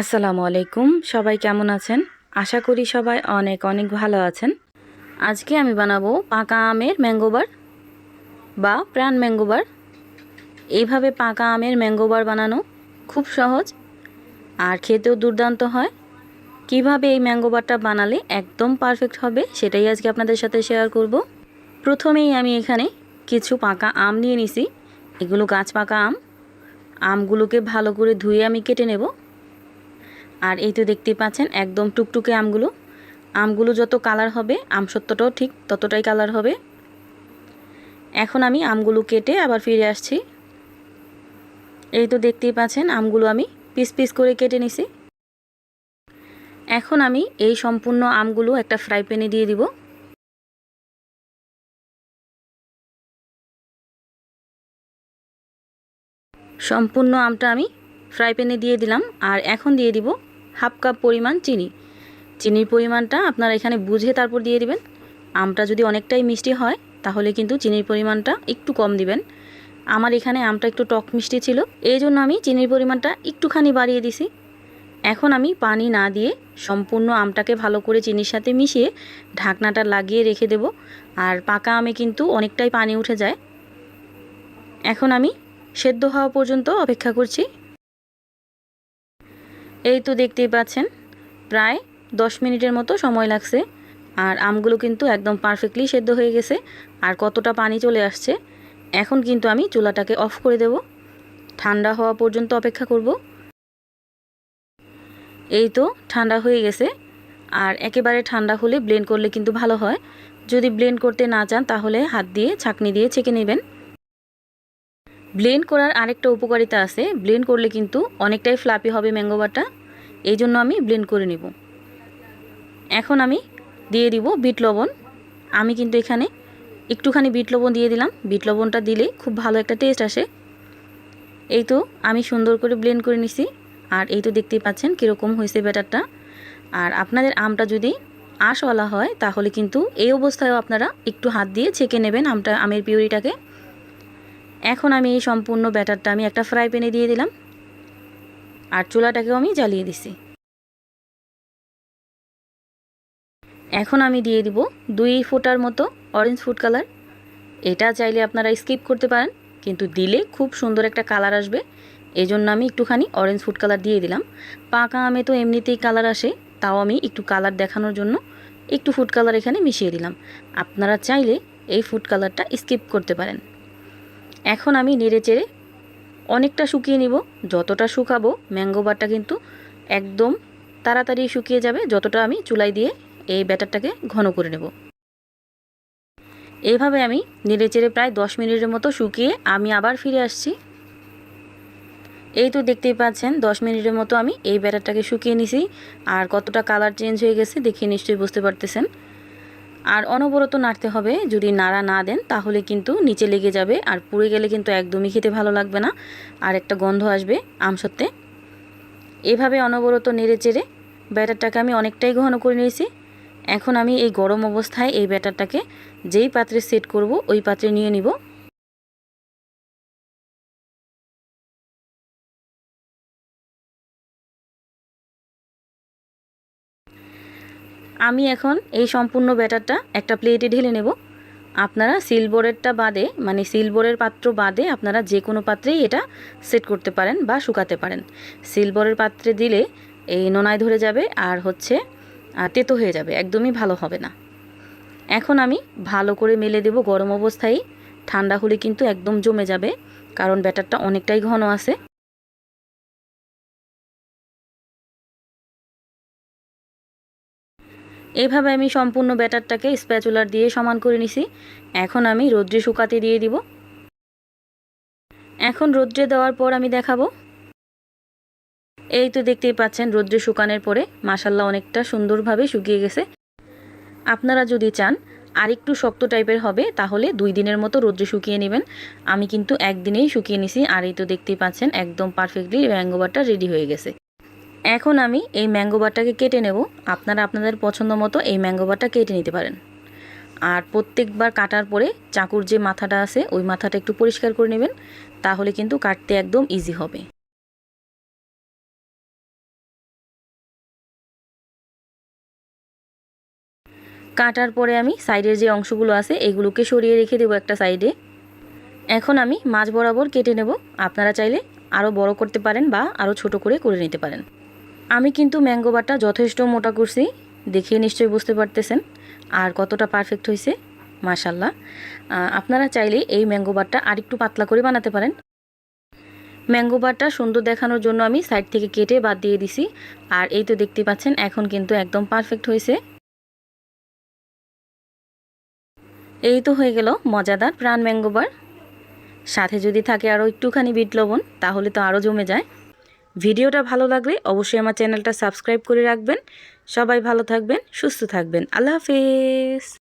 আসসালামু আলাইকুম। সবাই কেমন আছেন? আশা করি সবাই অনেক অনেক ভালো আছেন। আজকে আমি বানাবো পাকা আমের ম্যাঙ্গোবার বা প্রাণ ম্যাঙ্গোবার এইভাবে পাকা আমের ম্যাঙ্গোবার বানানো খুব সহজ আর খেতেও দুর্দান্ত হয়। কীভাবে এই ম্যাঙ্গোবারটা বানালে একদম পারফেক্ট হবে সেটাই আজকে আপনাদের সাথে শেয়ার করব। প্রথমেই আমি এখানে কিছু পাকা আম নিয়ে নিছি। এগুলো গাছ পাকা আম। আমগুলোকে ভালো করে ধুয়ে আমি কেটে নেব। আর এই তো দেখতেই পাচ্ছেন, একদম টুকটুকে আমগুলো। আমগুলো যত কালার হবে, আম সত্যটাও ঠিক ততটাই কালার হবে। এখন আমি আমগুলো কেটে আবার ফিরে আসছি। এই তো দেখতেই পাচ্ছেন, আমগুলো আমি পিস পিস করে কেটে নিছি। এখন আমি এই সম্পূর্ণ আমগুলো একটা ফ্রাই প্যানে দিয়ে দিব। সম্পূর্ণ আমটা আমি ফ্রাই প্যানে দিয়ে দিলাম, আর এখন দিয়ে দিব হাফ কাপ পরিমাণ চিনি। চিনির পরিমাণটা আপনারা এখানে বুঝে তারপর দিয়ে দিবেন। আমটা যদি অনেকটাই মিষ্টি হয়, তাহলে কিন্তু চিনির পরিমাণটা একটু কম দিবেন। আমার এখানে আমটা একটু টক মিষ্টি ছিল এই জন্য আমি চিনির পরিমাণটা একটুখানি বাড়িয়ে দিছি। এখন আমি পানি না দিয়ে সম্পূর্ণ আমটাকে ভালো করে চিনির সাথে মিশিয়ে ঢাকনাটা লাগিয়ে রেখে দেব, আর পাকা আমে কিন্তু অনেকটাই পানি উঠে যায়। এখন আমি সেদ্ধ হওয়া পর্যন্ত অপেক্ষা করছি। এই তো দেখতেই পাচ্ছেন, প্রায় দশ মিনিটের মতো সময় লাগছে। আর আমগুলো কিন্তু একদম পারফেক্টলি সেদ্ধ হয়ে গেছে, আর কতটা পানি চলে আসছে, এখন কিন্তু আমি চুলাটাকে অফ করে দেব। ঠান্ডা হওয়া পর্যন্ত অপেক্ষা করব। এই তো ঠান্ডা হয়ে গেছে, আর একেবারে ঠান্ডা হলে ব্লেন্ড করলে কিন্তু ভালো হয়। যদি ব্লেন্ড করতে না চান তাহলে হাত দিয়ে ছাকনি দিয়ে ছেঁকে নেবেন। ব্লেন্ড করার আরেকটা উপকারিতা আছে। ব্লেন্ড করলে কিন্তু অনেকটাই ফ্লাপি হবে ম্যাঙ্গোবারটা এই জন্য আমি ব্লেন্ড করে নিব। এখন আমি দিয়ে দিব বিট লবণ। আমি কিন্তু এখানে একটুখানি বিট লবণ দিয়ে দিলাম। বিট লবণটা দিলে খুব ভালো একটা টেস্ট আসে। এই তো আমি সুন্দর করে ব্লেন্ড করে নিছি। আর এই তো দেখতেই পাচ্ছেন কীরকম হয়েছে ব্যাটারটা। আর আপনাদের আমটা যদি আঁশওয়ালা হয়, তাহলে কিন্তু এই অবস্থায়ও আপনারা একটু হাত দিয়ে ছেঁকে নেবেন আমটা, আমের পিউরিটাকে। এখন আমি এই সম্পূর্ণ ব্যাটারটা আমি একটা ফ্রাই প্যানে দিয়ে দিলাম। আর চুলাটাকেও আমি জ্বালিয়ে দিছি। এখন আমি দিয়ে দিব দুই ফুটার মতো অরেঞ্জ ফুড কালার এটা চাইলে আপনারা স্কিপ করতে পারেন, কিন্তু দিলে খুব সুন্দর একটা কালার আসবে। এই জন্য আমি একটুখানি অরেঞ্জ ফুড কালার দিয়ে দিলাম। পাকা আমে তো এমনিতেই কালার আসে, তাও আমি একটু কালার দেখানোর জন্য একটু ফুড কালার এখানে মিশিয়ে দিলাম। আপনারা চাইলে এই ফুড কালারটা স্কিপ করতে পারেন। এখন আমি নেড়ে চেড়ে অনেকটা শুকিয়ে নিব। যতটা শুকাবো ম্যাঙ্গো বারটা কিন্তু একদম তাড়াতাড়ি শুকিয়ে যাবে, যতটা আমি চুলাই দিয়ে এই ব্যাটারটাকে ঘন করে নেব। এইভাবে আমি নেড়ে চেড়ে প্রায় দশ মিনিটের মতো শুকিয়ে আমি আবার ফিরে আসছি। এই তো দেখতেই পাচ্ছেন, দশ মিনিটের মতো আমি এই ব্যাটারটাকে শুকিয়ে নিছি। আর কতটা কালার চেঞ্জ হয়ে গেছে দেখে নিশ্চয়ই বুঝতে পারতেছেন। আর অনবরত নাড়তে হবে। যদি নাড়া না দেন, তাহলে কিন্তু নিচে লেগে যাবে আর পুড়ে গেলে কিন্তু একদমই খেতে ভালো লাগবে না। আর একটা গন্ধ আসবে আমসত্ত্বে এভাবে অনবরত নেড়ে চেড়ে ব্যাটারটাকে আমি অনেকটাই ঘন করে নিয়েছি। এখন আমি এই গরম অবস্থায় এই ব্যাটারটাকে যেই পাত্রে সেট করব, ওই পাত্রে নিয়ে নিব। আমি এখন এই সম্পূর্ণ ব্যাটারটা একটা প্লেটে ঢেলে নেব। আপনারা সিলবরেরটা বাদে মানে সিলবরের পাত্র বাদে আপনারা যে কোনো পাত্রেই এটা সেট করতে পারেন বা শুকাতে পারেন। সিলবরের পাত্রে দিলে এই নোনায় ধরে যাবে আর হচ্ছে তেতো হয়ে যাবে, একদমই ভালো হবে না। এখন আমি ভালো করে মেলে দেব গরম অবস্থায়। ঠান্ডা হলে কিন্তু একদম জমে যাবে, কারণ ব্যাটারটা অনেকটাই ঘন আছে। এইভাবে আমি সম্পূর্ণ ব্যাটারটাকে স্প্যাচুলার দিয়ে সমান করে নিছি। এখন আমি রোদ্রে শুকাতে দিয়ে দিব। এখন রোদ্রে দেওয়ার পর আমি দেখাবো। এই তো দেখতেই পাচ্ছেন, রোদ্রে শুকানোর পরে মাসাল্লাহ অনেকটা সুন্দরভাবে শুকিয়ে গেছে। আপনারা যদি চান আর একটু শক্ত টাইপের হবে, তাহলে দুই দিনের মতো রোদ্রে শুকিয়ে নেবেন। আমি কিন্তু একদিনেই শুকিয়ে নিছি, আর এই তো দেখতেই পাচ্ছেন, একদম পারফেক্টলি ম্যাঙ্গোবারটা রেডি হয়ে গেছে। এখন আমি এই ম্যাঙ্গো বাটাকে কেটে নেব। আপনারা আপনাদের পছন্দ মতো এই ম্যাঙ্গো বাটা কেটে নিতে পারেন। আর প্রত্যেকবার কাটার পরে চাকুর যে মাথাটা আছে, ওই মাথাটা একটু পরিষ্কার করে নেবেন, তাহলে কিন্তু কাটতে একদম ইজি হবে। কাটার পরে আমি সাইডের যে অংশগুলো আছে, এগুলোকে সরিয়ে রেখে দেবো একটা সাইডে। এখন আমি মাছ বরাবর কেটে নেব। আপনারা চাইলে আরও বড় করতে পারেন বা আরও ছোট করে করে নিতে পারেন। আমি কিন্তু ম্যাঙ্গো বারটা যথেষ্ট মোটা করছি দেখে নিশ্চয়ই বুঝতে পারতেছেন। আর কতটা পারফেক্ট হয়েছে মাশাল্লাহ আপনারা চাইলে এই ম্যাঙ্গো বারটা আরেকটু পাতলা করে বানাতে পারেন। ম্যাঙ্গো বারটা সুন্দর দেখানোর জন্য আমি সাইড থেকে কেটে বাদ দিয়ে দিছি। আর এই তো দেখতে পাচ্ছেন, এখন কিন্তু একদম পারফেক্ট হয়েছে এই তো হয়ে গেল মজাদার প্রাণ ম্যাঙ্গো বার। সাথে যদি থাকে আরও একটুখানি বিট লবণ, তাহলে তো আরও জমে যায়। ভিডিওটা ভালো লাগলে অবশ্যই আমার চ্যানেলটা সাবস্ক্রাইব করে রাখবেন। সবাই ভালো থাকবেন, সুস্থ থাকবেন। আল্লাহ হাফেজ।